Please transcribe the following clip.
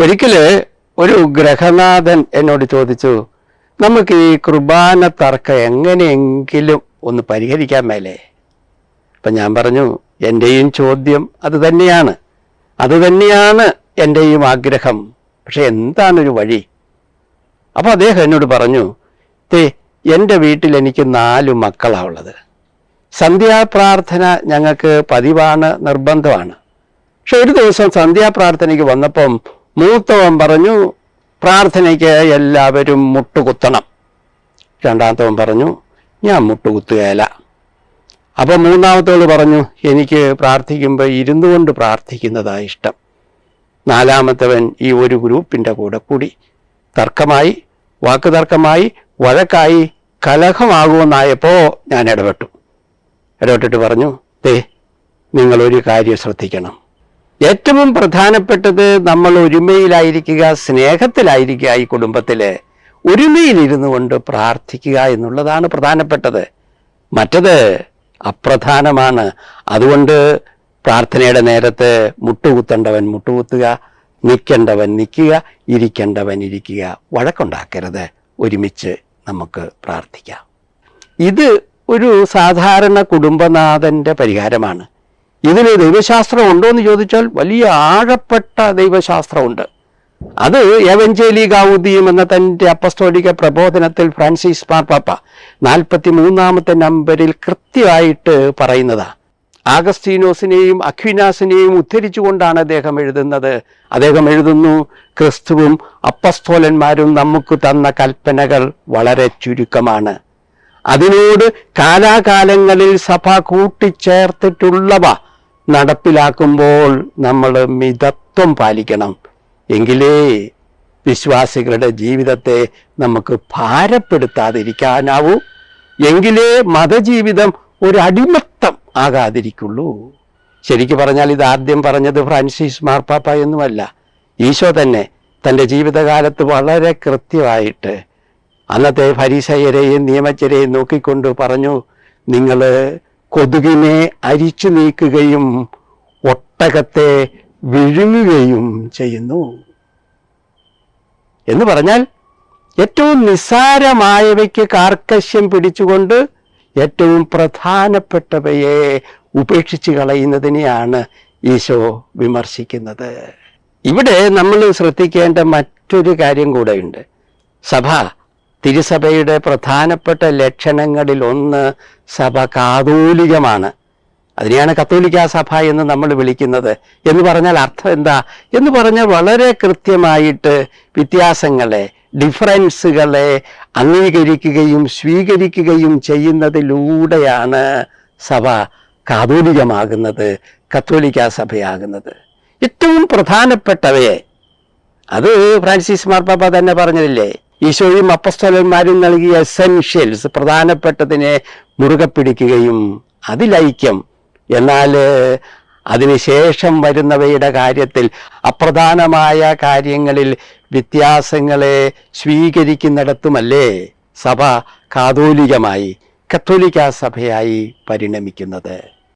ഒരിക്കൽ ഒരു ഗ്രഹനാഥൻ എന്നോട് ചോദിച്ചു നമുക്ക് ഈ കുർബാന തർക്കം എങ്ങനെയെങ്കിലും ഒന്ന് പരിഹരിക്കാൻ മേലേ? അപ്പം ഞാൻ പറഞ്ഞു എന്റെയും ചോദ്യം അത് തന്നെയാണ്. അത് തന്നെയാണ് എന്റെയും ആഗ്രഹം. പക്ഷെ എന്താണൊരു വഴി? അപ്പോൾ അദ്ദേഹം എന്നോട് പറഞ്ഞു തേ എന്റെ വീട്ടിൽ എനിക്ക് നാലു മക്കളാണ് ഉള്ളത്. സന്ധ്യാപ്രാർത്ഥന ഞങ്ങൾക്ക് പതിവാണ് നിർബന്ധമാണ്. പക്ഷെ ഒരു ദിവസം സന്ധ്യാപ്രാർത്ഥനയ്ക്ക് വന്നപ്പം മൂത്തവൻ പറഞ്ഞു പ്രാർത്ഥനയ്ക്ക് എല്ലാവരും മുട്ടുകുത്തണം. രണ്ടാമത്തവൻ പറഞ്ഞു ഞാൻ മുട്ടുകുത്തുകയില്ല. അപ്പം മൂന്നാമത്തോട് പറഞ്ഞു എനിക്ക് പ്രാർത്ഥിക്കുമ്പോൾ ഇരുന്നു കൊണ്ട് പ്രാർത്ഥിക്കുന്നതാ ഇഷ്ടം. നാലാമത്തവൻ ഈ ഒരു ഗ്രൂപ്പിന്റെ കൂടെ കൂടി തർക്കമായി വാക്ക് തർക്കമായി വഴക്കായി കലഹമാകുമെന്നായപ്പോൾ ഞാൻ ഇടപെട്ടു. ഇടപെട്ടിട്ട് പറഞ്ഞു ദേ നിങ്ങളൊരു കാര്യം ശ്രദ്ധിക്കണം. ഏറ്റവും പ്രധാനപ്പെട്ടത് നമ്മൾ ഒരുമയിലായിരിക്കുക സ്നേഹത്തിലായിരിക്കുക ഈ കുടുംബത്തിൽ. ഒരുമയിലിരുന്നു കൊണ്ട് പ്രാർത്ഥിക്കുക എന്നുള്ളതാണ് പ്രധാനപ്പെട്ടത്. മറ്റത് അപ്രധാനമാണ്. അതുകൊണ്ട് പ്രാർത്ഥനയുടെ നേരത്ത് മുട്ടുകുത്തേണ്ടവൻ മുട്ടുകുത്തുക നിൽക്കേണ്ടവൻ നിൽക്കുക ഇരിക്കേണ്ടവൻ ഇരിക്കുക. വഴക്കുണ്ടാക്കരുത്. ഒരുമിച്ച് നമുക്ക് പ്രാർത്ഥിക്കാം. ഇത് ഒരു സാധാരണ കുടുംബനാഥന്റെ പരിഹാരമാണ്. ഇതിന് ദൈവശാസ്ത്രം ഉണ്ടോ എന്ന് ചോദിച്ചാൽ വലിയ ആഴപ്പെട്ട ദൈവശാസ്ത്രമുണ്ട്. അത് എവഞ്ചേലി ഗൗദിയും എന്ന തന്റെ അപ്പസ്തോലിക പ്രബോധനത്തിൽ ഫ്രാൻസിസ് മാർപ്പാപ്പ നാൽപ്പത്തി മൂന്നാമത്തെ നമ്പറിൽ കൃത്യമായിട്ട് പറയുന്നതാ. ആഗസ്റ്റീനോസിനെയും അക്വിനാസിനെയും ഉദ്ധരിച്ചുകൊണ്ടാണ് അദ്ദേഹം എഴുതുന്നത്. അദ്ദേഹം എഴുതുന്നു ക്രിസ്തുവും അപ്പസ്തോലന്മാരും നമുക്ക് തന്ന കൽപ്പനകൾ വളരെ ചുരുക്കമാണ്. അതിനോട് കാലാകാലങ്ങളിൽ സഭ കൂട്ടിച്ചേർത്തിട്ടുള്ളവ നടപ്പിലാക്കുമ്പോൾ നമ്മൾ മിതത്വം പാലിക്കണം. എങ്കിലേ വിശ്വാസികളുടെ ജീവിതത്തെ നമുക്ക് ഭാരപ്പെടുത്താതിരിക്കാനാവൂ. എങ്കിലേ മതജീവിതം ഒരു അടിമത്തം ആകാതിരിക്കുള്ളൂ. ശരിക്കു പറഞ്ഞാൽ ഇത് ആദ്യം പറഞ്ഞത് ഫ്രാൻസിസ് മാർപ്പാപ്പ എന്നുമല്ല. ഈശോ തന്നെ തന്റെ ജീവിതകാലത്ത് വളരെ കൃത്യമായിട്ട് അന്നത്തെ ഫരീസയരെയും നിയമജ്ഞരെയും നോക്കിക്കൊണ്ട് പറഞ്ഞു നിങ്ങൾ കൊതുകിനെ അരിച്ചു നീക്കുകയും ഒട്ടകത്തെ വിഴുങ്ങുകയും ചെയ്യുന്നു. എന്ന് പറഞ്ഞാൽ ഏറ്റവും നിസ്സാരമായവയ്ക്ക് കാർക്കശ്യം പിടിച്ചുകൊണ്ട് ഏറ്റവും പ്രധാനപ്പെട്ടവയെ ഉപേക്ഷിച്ച് കളയുന്നതിനെയാണ് ഈശോ വിമർശിക്കുന്നത്. ഇവിടെ നമ്മൾ ശ്രദ്ധിക്കേണ്ട മറ്റൊരു കാര്യം കൂടെയുണ്ട്. സഭ തിരുസഭയുടെ പ്രധാനപ്പെട്ട ലക്ഷണങ്ങളിൽ ഒന്ന് സഭ കാതോലികമാണ്. അതിനെയാണ് കത്തോലിക്ക സഭ എന്ന് നമ്മൾ വിളിക്കുന്നത്. എന്ന് പറഞ്ഞാൽ അർത്ഥം എന്താ? എന്ന് പറഞ്ഞാൽ വളരെ കൃത്യമായിട്ട് വ്യത്യാസങ്ങളെ ഡിഫറൻസുകളെ അംഗീകരിക്കുകയും സ്വീകരിക്കുകയും ചെയ്യുന്നതിലൂടെയാണ് സഭ കാതോലികമാകുന്നത് കത്തോലിക്ക സഭയാകുന്നത്. ഏറ്റവും പ്രധാനപ്പെട്ടവയെ അത് ഫ്രാൻസിസ് മാർപ്പാപ്പ തന്നെ പറഞ്ഞതില്ലേ ഈശോയും അപ്പസ്തോലന്മാരും നൽകിയ എസെൻഷ്യൽസ് പ്രധാനപ്പെട്ടതിനെ മുറുകെ പിടിക്കുകയും അതിലൈക്യം. എന്നാൽ അതിനുശേഷം വരുന്നവയുടെ കാര്യത്തിൽ അപ്രധാനമായ കാര്യങ്ങളിൽ വ്യത്യാസങ്ങളെ സ്വീകരിക്കുന്നിടത്തുമല്ലേ? സഭ കാതോലികമായി കത്തോലിക്ക സഭയായി പരിണമിക്കുന്നത്.